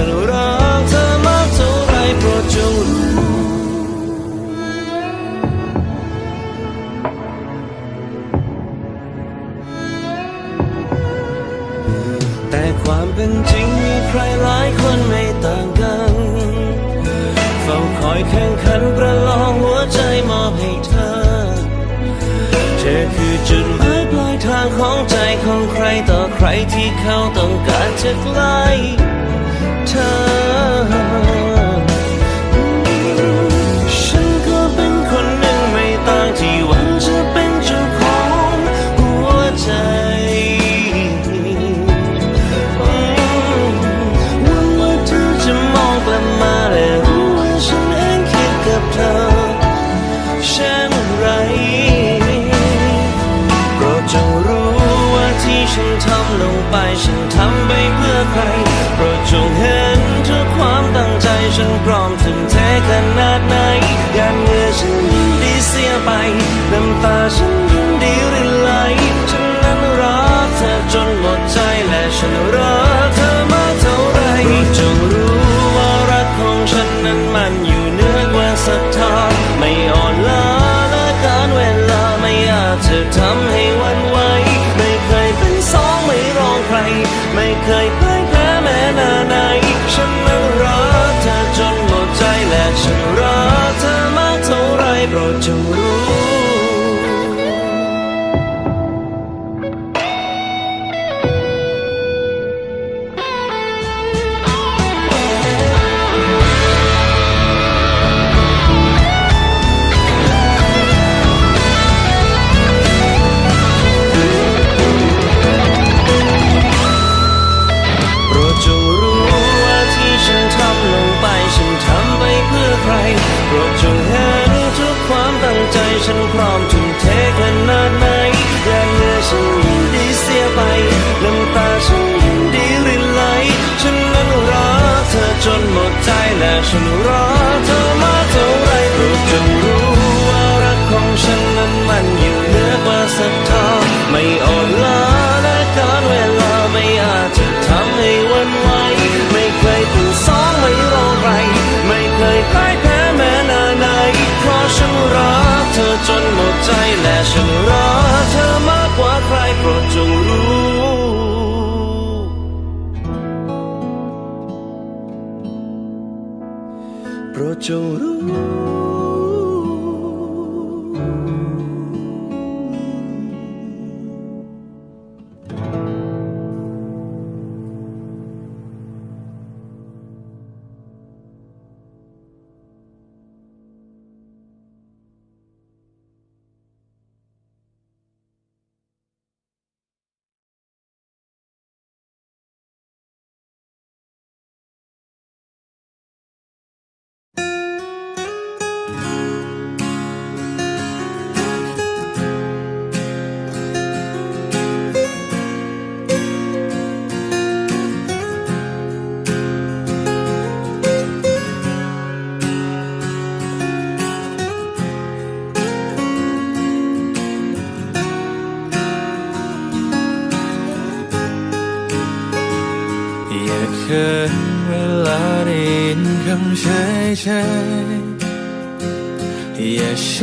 ฉันรักเธอมากเท่าไรโปรดจงรู้แต่ความเป็นจริงมีใครหลายคนไม่ต่างกันเฝ้าคอยแข่งขันประลองหัวใจมอบให้เธอ เธอคือจุดหมายปลายทางของใจของใครต่อใครที่เขาต้องการจะใกล้ เธอ ฉันก็เป็นคนหนึ่งไม่ต่างที่หวังจะเป็นเจ้าของหัวใจหวังว่าเธอจะมองกลับมาและรู้ว่าฉันเองคิดกับเธอเช่นไรโปรดจงรู้ว่าที่ฉันทำลงไป ฉันทำไปเพื่อใคร โปรดจงเห็นทุกความตั้งใจฉันพร้อมทุ่มเทขนาดไหนยามเหงื่อฉันยินดีเสียไปน้ำตาฉันยินดีรินไหลฉันนั้นรักเธอจนหมดใจและฉันรัก จนหมดใจและฉันรักเธอมากกว่าใครโปรดจงรู้โปรดจงรู้「 เฉยเฉยอย่าเฉ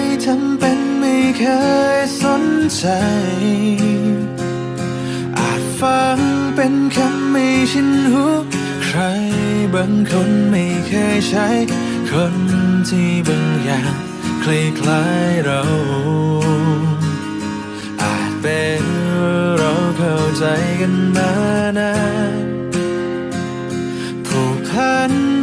ยทำเป็นไม่เคยสนใจ อาจฟังเป็นคำไม่ชินหูใครบางคนไม่เคยใช้ คนที่บางอย่างคล้ายๆเรา อาจเป็นเราเข้าใจกันมานาน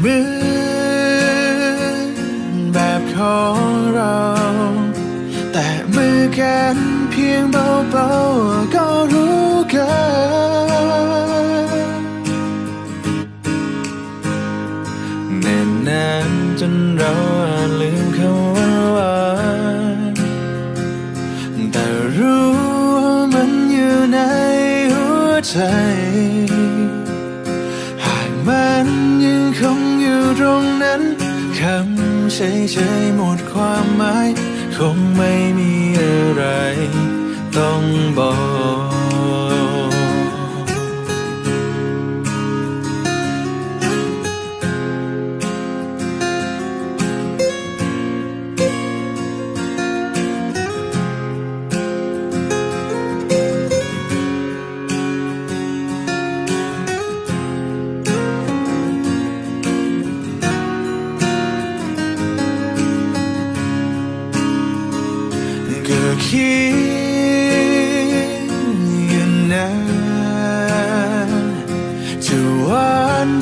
เหมือนแบบของเรา แต่มือกันเพียงเบาๆ คงไม่มีอะไรต้องบอก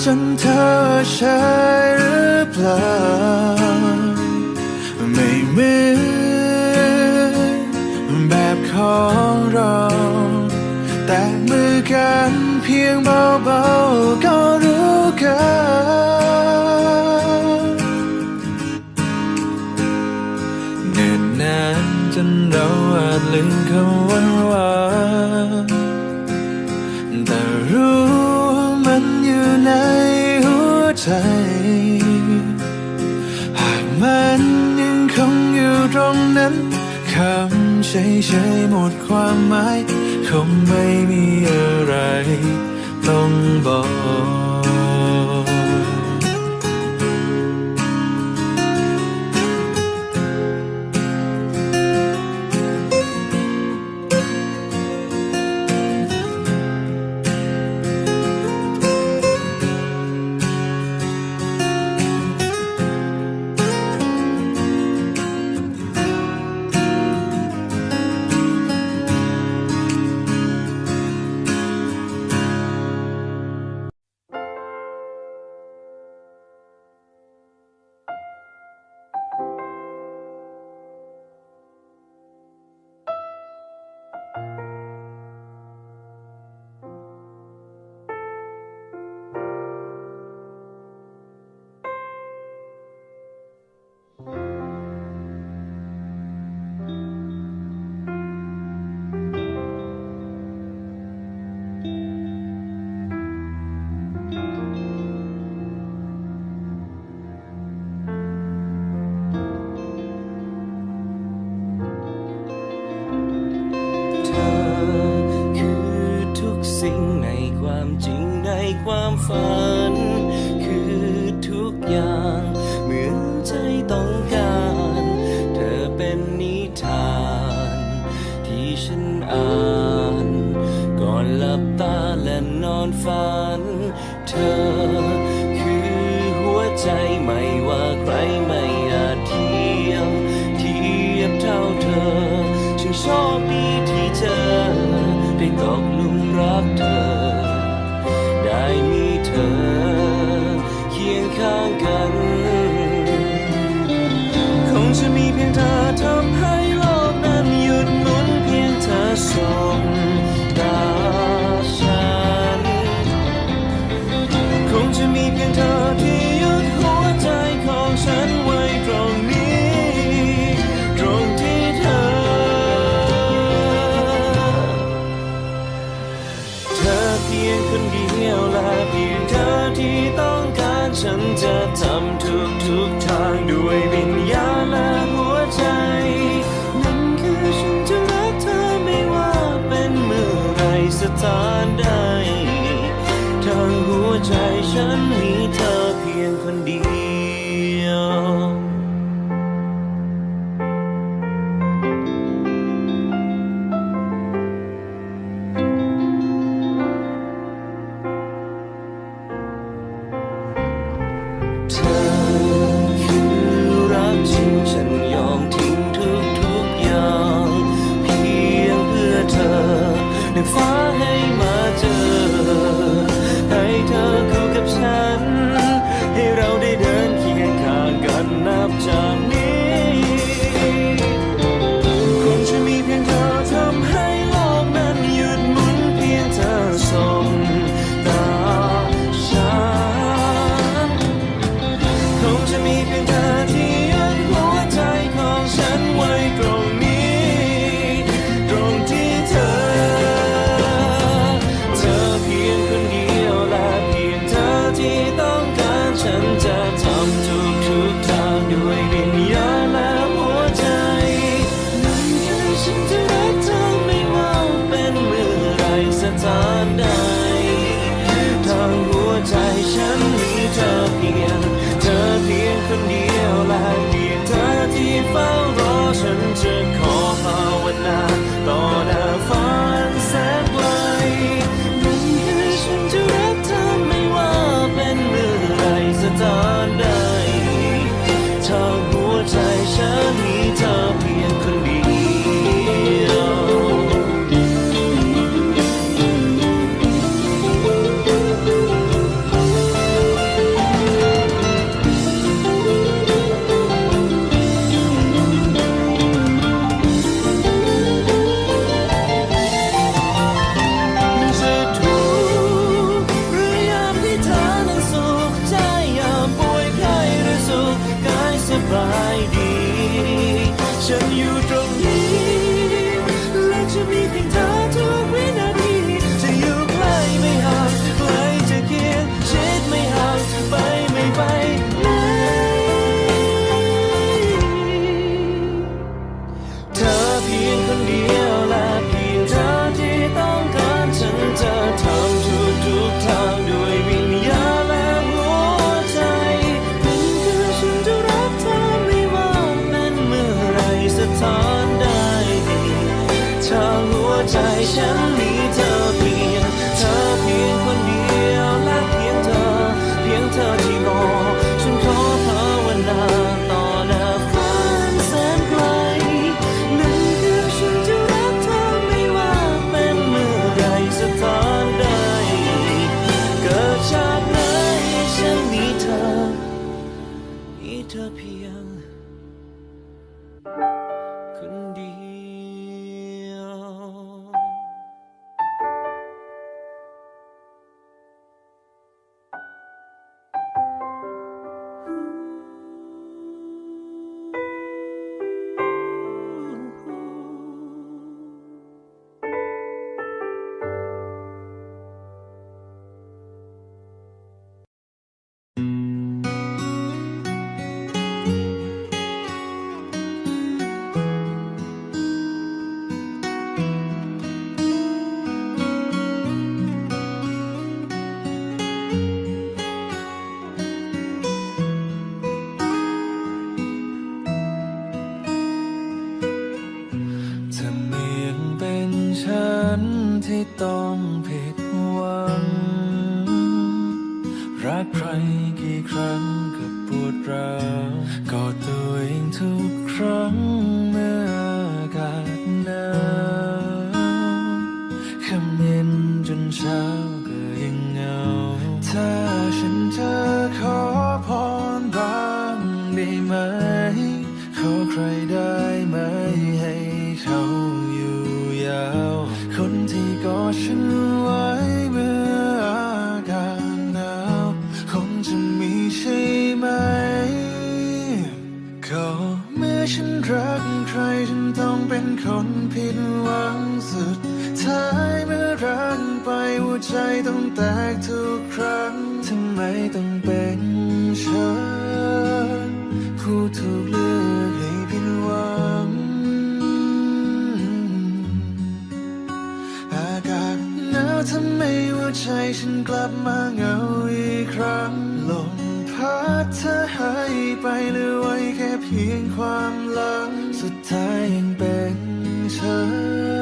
จนเธอใช่หรือเปล่า หากมันยังคงอยู่ตรงนั้นคำเฉยๆหมดความหมาย คงไม่มีอะไรต้องบอก ไม่ ในฟ้าให้มาเจอ ให้เธอเข้ากับฉัน ให้เราได้เดินเคียงข้างกันนับจากนี้คงจะมีเพียงเธอ เขาใครได้ไหมให้เขาอยู่ยาว คนที่กอดฉันไว้เมื่ออากาศหนาวคงจะมีใช่ไหมก็เมื่อฉันรักใครฉันต้องเป็นคนผิดหวังสุดท้ายเมื่อรักไปหัวใจต้องแตก ทำไมหัวใจฉันกลับมาเหงาอีกครั้งลมพัดเธอหายไปเหลือไว้แค่เพียงความหลัง สุดท้ายยังเป็นเธอ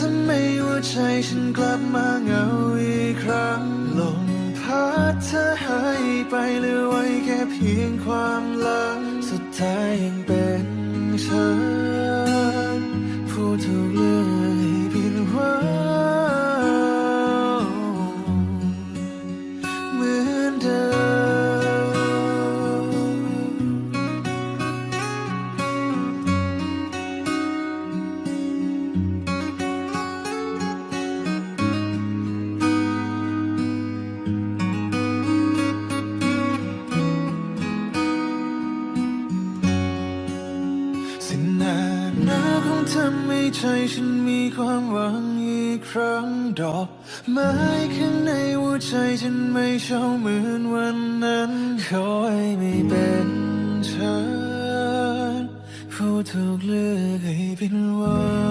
ทำไมหัวใจฉันกลับมาเหงาอีกครั้งลมพัดเธอหายไปเหลือไว้แค่เพียงความลังสุดท้ายยังเป็นเธอ น้าของเธอไม่ใช่ฉันมีความหวังอีกครั้งดอกไม้ข้างในหัวใจฉันไม่เช่าเหมือนวันนั้นขอให้ไม่เป็นฉันผู้ถูกเลือกให้เป็นวัน